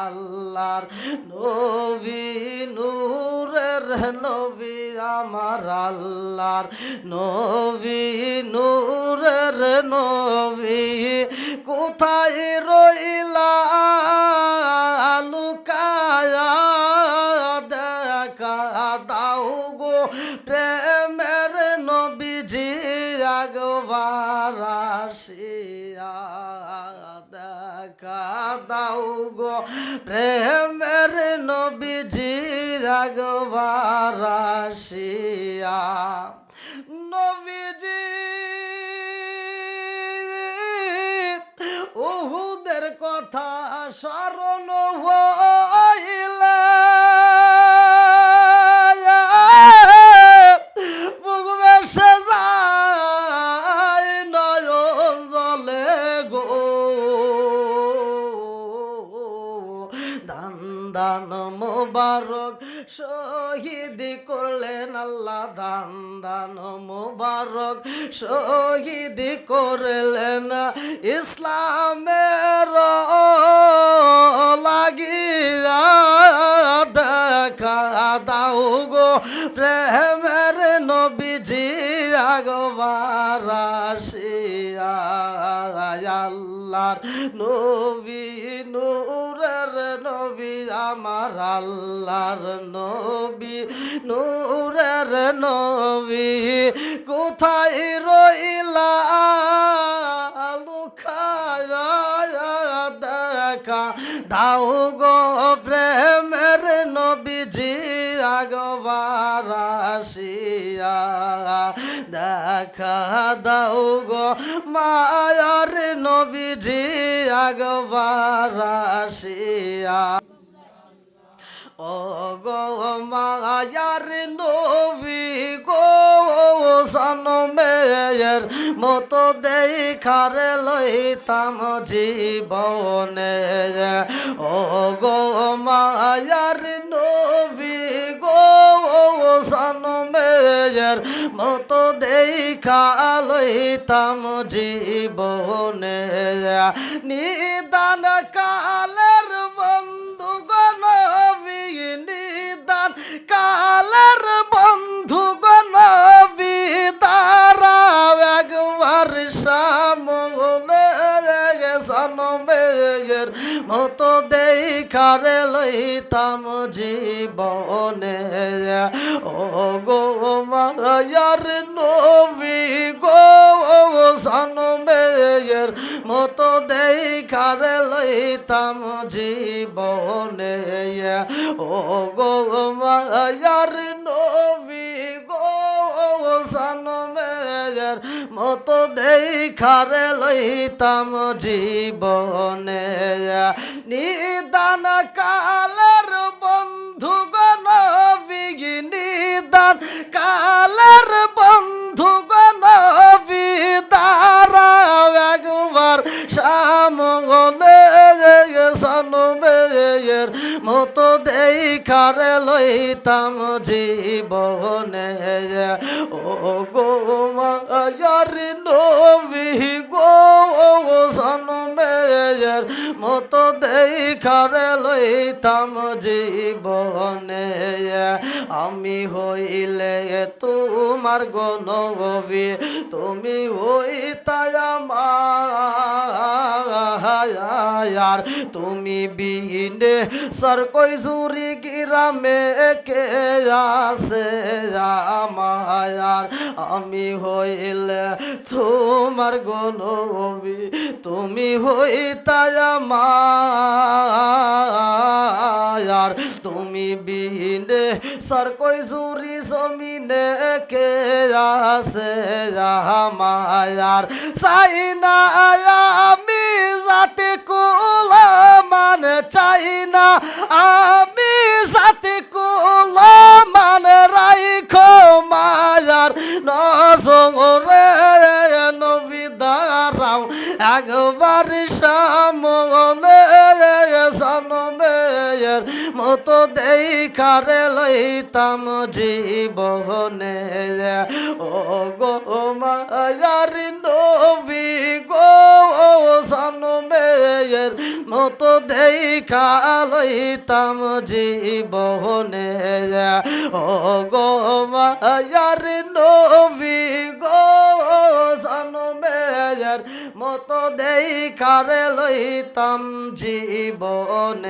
আল্লাহর নবী, নূরের নবী, আমার আল্লাহর নবী, নূরের নবী। কোথায় রইলা লুকায়া? দেখা দাও গো প্রেমের নবীজি আগবার আসিয়া দাও গো প্রেমের নবীজি রাগবারাশিয়া। নবীজি উহুদের কথা স্মরণ হইলে শহীদ করলেন আল্লাহ দান দান মোবারক। শহীদ করলেন ইসলামের লাগিয়া দেখা দাও গো প্রেমের নবীজি আগবার আল্লাহর নবী, নূরের নবী, আমার আল্লাহর নবী, নূরের নবী। কোথায় রইলা দেখা? দাও গো প্রেমের নবীজি, আগবার আসিয়া। দেখা দাও গো মায়ার নবীজি আগবার আসিয়া। ও গো মায়ার নবী গো সনমের মতো দেখার লইতাম জীবনে। ও গো মায়ার নবী গো সনমের মতো দেখা লইতাম জীবনে। নিদান কালের সনমের মতো দেখার লইতাম জীবনে। ও গো মায়ার নবী গো সনমের মতো দেখার লইতাম জীবনে। ও গো মায়ার নবী সনমের মতো দেখার লইতাম জীবনে। নিদান কালের বন্ধু গণবী নিদান কালের বন্ধু গণবী তারা একবার সামনে সনমের মতো দেখার লইতাম জীবনে। ও গো মায়ার লইতাম জীবনে, আমি হইলে তোমার গণবী, তুমি হইতায় আমার। তুমি বিনে সর কই জুরি গ্রামে কে আসে আমার? আমি হইলে তোমার গনবী তুমি হইতায় আমার। তুমি বিনে সর কই জুরি জমিনে কে আসে আমার চাই না আমি জাতি কুল মানে চাই না আমি জাতি কুল মানে রাইখো মায়ার। নজরে নবী একবার সামনে মেয়ের মতো দেখারে লইতাম জীবনে। ও গো মায়ার নবী গো মেয়ের মতো দেখা লইতাম জীবনে। ও গো মায়ার নবী গো মেয়ের মতো দেখারে লইতাম জীবনে।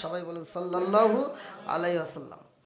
সবাই বলেন সাল্লাহ আলাই ওয়াসাল্লাম।